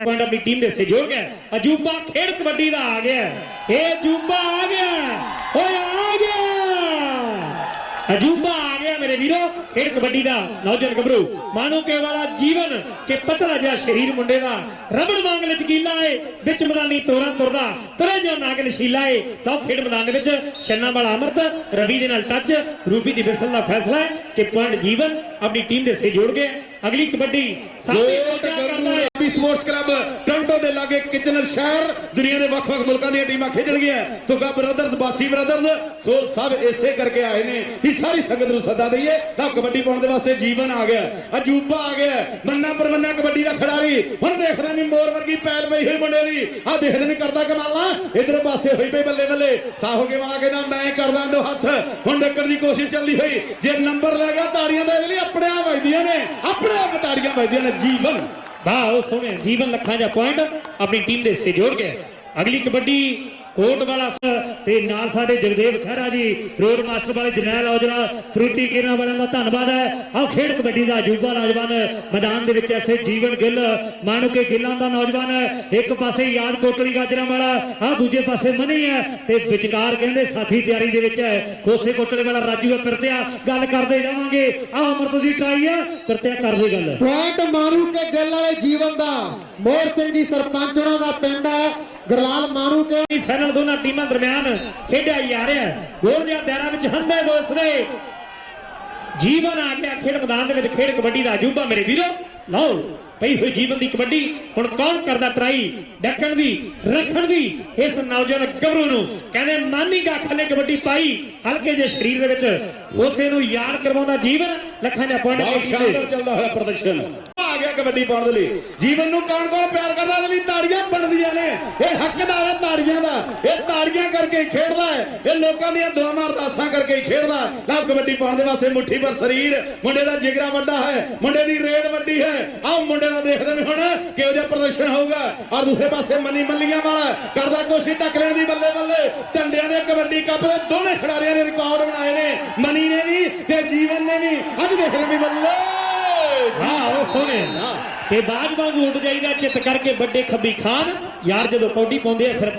Point ਆਪਣੀ team ਦੇ ਸਹਿਯੋਗ ਹੈ। ਅਜੂਬਾ ਖੇਡ ਕਬੱਡੀ ਦਾ ਆ ਗਿਆ ਇਹ ਅਜੂਬਾ ਆ ਗਿਆ ਓਏ, ਆ ਗਿਆ ਅਜੂਬਾ ਆ ਗਿਆ ਮੇਰੇ ਵੀਰੋ, ਖੇਡ ਕਬੱਡੀ ਦਾ। ਨੌਜਵਾਨ ਗੱਭਰੂ, ਮਾਨੋ ਕੇ ਵਾਲਾ ਜੀਵਨ ਕਿ ਪਤਲਾ ਜਿਹਾ ਸਰੀਰ ਮੁੰਡੇ ਦਾ। ਰਬੜ ਵਾਂਗ ਲਚਕੀਲਾ ਏ, ਵਿੱਚ ਮੈਦਾਨੀ ਤੋਰਾਂ ਤੁਰਦਾ। ਤਰੇ ਜੋ ਨਾਗ ਨਸ਼ੀਲਾ ਏ, ਲਓ ਖੇਡ ਮੈਦਾਨ ਦੇ ਵਿੱਚ ਛੰਨਾ ਵਾਲਾ ਅਮਰਤ, ਰਵੀ ਦੇ ਨਾਲ ਟੱਚ, ਰੂਬੀ ਦੀ ਬਿਸਲ ਦਾ ਫੈਸਲਾ ਹੈ ਕਿ ਪੁਆਇੰਟ ਜੀਵਨ ਆਪਣੀ ਟੀਮ ਦੇ ਸੇ ਜੋੜ ਗਏ ਅਗਲੀ ਕਬੱਡੀ ਲੋਟ ਸਪੋਰਟਸ ਕਲੱਬ ਟੋਰਾਂਟੋ ਦੇ ਲਾਗੇ ਕਿਚਨਰ ਸ਼ਹਿਰ ਦੁਨੀਆ ਦੇ ਵੱਖ-ਵੱਖ ਮੁਲਕਾਂ ਦੀਆਂ ਟੀਮਾਂ ਖੇਡਣ ਗਈਆਂ ਤੁਗਾ ਬ੍ਰਦਰਜ਼ ਬਾਸੀ ਬ੍ਰਦਰਜ਼ ਸੋ ਸਭ ਇਸੇ ਕਰਕੇ ਆਏ ਨੇ ਕਿ ਸਾਰੀ ਸੰਗਤ ਨੂੰ ਸੱਦਾ ਦਈਏ ਤਾਂ ਕਬੱਡੀ ਪਾਉਣ ਦੇ ਵਾਸਤੇ ਜੀਵਨ ਆ ਗਿਆ ਅਜੂਬਾ ਆ ਗਿਆ ਮੰਨਾ ਪਰਮੰਨਾ ਕਬੱਡੀ ਦਾ ਖਿਡਾਰੀ। ਹੁਣ ਦੇਖਦੇ ਨਹੀਂ ਮੋਰ ਵਰਗੀ ਪੈਲ ਪਈ ਹੋਈ ਮੁੰਡੇ ਦੀ। ਆ ਦੇਖਦੇ ਨਹੀਂ ਕਰਦਾ ਕਮਾਲਾਂ। ਇਧਰ ਪਾਸੇ ਹੋਈ ਪਈ ਬੱਲੇ ਬੱਲੇ। ਸਾਹੋਗੇ ਵਾ ਕਹਿੰਦਾ ਮੈਂ ਕਰਦਾ ਦੋ ਹੱਥ। ਹੁਣ ਡੱਕਣ ਦੀ ਕੋਸ਼ਿਸ਼ ਚੱਲਦੀ ਹੋਈ। ਜੇ ਨੰਬਰ ਲੈ ਗਿਆ, ਤਾੜੀਆਂ ਦਾ ਇਹਦੇ ਲਈ ਆਪਣੇ ਆਪ ਵੱਜਦੀਆਂ ਨੇ। ਆਪਣੇ ਆਪ ਤਾੜੀਆਂ ਵੱਜਦੀਆਂ ਨੇ। ਜੀਵਨ। ਵਾਹ, ਉਹ ਸੋਹਣੇ ਜੀਵਨ ਲੱਖਾਂ ਦਾ ਪੁਆਇੰਟ ਆਪਣੀ ਟੀਮ ਦੇ ਹਿੱਸੇ ਜੋੜ ਗਿਆ ਅਗਲੀ ਕਬੱਡੀ ਕੋਟ ਵਾਲਾ ਤੇ ਨਾਲ ਸਾਡੇ ਜਗਦੇਵ ਖਹਿਰਾ ਜੀ, ਰੋਡ ਮਾਸਟਰ ਵਾਲੇ ਜਨੈਲ ਔਜਲਾ ਫਰੂਟੀ ਕਿਰਾਂ ਵਾਲਿਆਂ ਦਾ ਧੰਨਵਾਦ ਹੈ। ਆਹ ਖੇਡ ਕਬੱਡੀ ਦਾ ਅਜੂਬਾ ਨੌਜਵਾਨ ਮੈਦਾਨ ਦੇ ਵਿੱਚ ਐਸੇ ਜੀਵਨ ਗਿੱਲ, ਮਾਨੋ ਕੇ ਗਿੱਲਾਂ ਦਾ ਨੌਜਵਾਨ ਹੈ ਇੱਕ ਪਾਸੇ ਯਾਦ ਕੋਟਲੀ ਗਾਜਰਾਂ ਵਾਲਾ, ਆਹ ਦੂਜੇ ਪਾਸੇ ਮਨੀ ਹੈ। ਤੇ ਵਿਚਕਾਰ ਕਹਿੰਦੇ ਸਾਥੀ ਤਿਆਰੀ ਦੇ ਵਿੱਚ ਹੈ, ਕੋਸੇ ਕੋਟਲੇ ਵਾਲਾ ਰਾਜੂ ਹੈ, ਪਿਰਤਿਆ ਗੱਲ ਕਰਦੇ ਜਾਵਾਂਗੇ। ਆਹ ਅਮਰਤ ਦੀ ਟਰਾਈ ਹੈ, ਪਿਰਤਿਆ ਕਰਦੇ ਗੱਲ। ਪੁਆਇੰਟ ਮਾਰੂ ਕੇ ਗਿੱਲ ਵਾਲੇ ਜੀਵਨ ਦਾ ਮੋਹਰ ਸਿੰਘ ਸਰਪੰਚ ਸਰਪੰਚਣਾ ਦਾ ਪਿੰਡ ਹੈ। ਗਰਲਾਲ ਮਾਰੂ ਕੇ ਫਾਈਨਲ ਦੋਨਾਂ ਟੀਮਾਂ ਦਰਮਿਆਨ ਖੇਡਿਆ ਜਾ ਰਿਹਾ ਹੈ। ਗੋਲ ਦੀਆਂ ਦਾਇਰਾਂ ਵਿੱਚ ਹੰਦੇ ਦੋਸਰੇ ਜੀਵਨ ਆ ਗਿਆ ਖੇਡ ਮੈਦਾਨ ਦੇ ਵਿੱਚ ਖੇਡ ਕਬੱਡੀ ਦਾ ਅਜੂਬਾ ਮੇਰੇ ਵੀਰੋ। ਲਓ ਪਈ ਹੋਈ ਜੀਵਨ ਦੀ ਕਬੱਡੀ ਹੁਣ ਕੌਣ ਕਰਦਾ ਟਰਾਈ ਡੱਕਣ ਦੀ ਰੱਖਣ ਦੀ ਇਸ ਨੌਜਵਾਨ ਗੱਭਰੂ ਨੂੰ। ਕਹਿੰਦੇ ਮਾਨੀ ਗਾਖਲ ਨੇ ਕਬੱਡੀ ਪਾਈ ਹਲਕੇ ਜਿਹੇ ਸਰੀਰ ਦੇ ਵਿੱਚ। ਉਸੇ ਨੂੰ ਯਾਦ ਕਰਵਾਉਂਦਾ ਜੀਵਨ। ਲੱਖਾਂ ਦਾ ਬਹੁਤ ਪੁਆਇੰਟ ਸ਼ਾਨਦਾਰ ਚੱਲਦਾ ਹੋਇਆ ਪ੍ਰਦਰਸ਼ਨ। ਗਿਆ ਕਬੱਡੀ ਪਾਉਣ ਦੇ ਲਈ। ਜੀਵਨ ਨੂੰ ਕੌਣ ਕੌਣ ਪਿਆਰ ਕਰਦਾ ਇਹਦੇ ਲਈ ਤਾੜੀਆਂ ਬਣਦੀਆਂ ਨੇ। ਇਹ ਹੱਕਦਾਰ ਹੈ ਤਾੜੀਆਂ ਦਾ। ਇਹ ਤਾੜੀਆਂ ਕਰਕੇ ਖੇਡਦਾ ਹੈ। ਇਹ ਲੋਕਾਂ ਦੀਆਂ ਦੁਆਵਾਂ ਅਰਦਾਸਾਂ ਕਰਕੇ ਖੇਡਦਾ ਹੈ। ਕਬੱਡੀ ਪਾਉਣ ਦੇ ਵਾਸਤੇ ਮੁੱਠੀ ਪਰ ਸਰੀਰ, ਮੁੰਡੇ ਦਾ ਜਿਗਰਾ ਵੱਡਾ ਹੈ, ਮੁੰਡੇ ਦੀ ਰੇਡ ਵੱਡੀ ਹੈ। ਆਹ ਮੁੰਡੇ ਦਾ ਦੇਖਦੇ ਨੇ ਹੁਣ ਕਿਹੋ ਜਿਹਾ ਪ੍ਰਦਰਸ਼ਨ ਹੋਊਗਾ। ਔਰ ਦੂਸਰੇ ਪਾਸੇ ਮਨੀ ਮੱਲੀਆਂ ਵਾਲਾ ਕਰਦਾ ਕੋਸ਼ਿਸ਼ ਟੱਕ ਲੈਣ ਦੀ ਬੱਲੇ ਬੱਲੇ। ਢੰਡਿਆਂ ਦੇ ਕਬੱਡੀ ਕੱਪ ਦੇ ਦੋਵੇਂ ਖਿਡਾਰੀਆਂ ਨੇ ਰਿਕਾਰਡ ਬਣਾਏ ਨੇ। ਮਨੀ ਨੇ ਵੀ ਤੇ ਜੀਵਨ ਨੇ ਵੀ। ਅੱਜ ਦੇਖਦੇ ਵੀ ਬੱਲੇ। ਹਾਂ ਉਹ ਸੋਹਣੇ ਤੇ ਬਾਜ ਵਾਂਗੂ ਉੱਡ ਜਾਈਦਾ ਚਿੱਤ ਕਰਕੇ ਵੱਡੇ ਖੱਬੀ ਖਾਨ। ਯਾਰ ਜਦੋਂ ਕੌਡੀ ਪਾਉਂਦੇ ਆ ਫਿਰ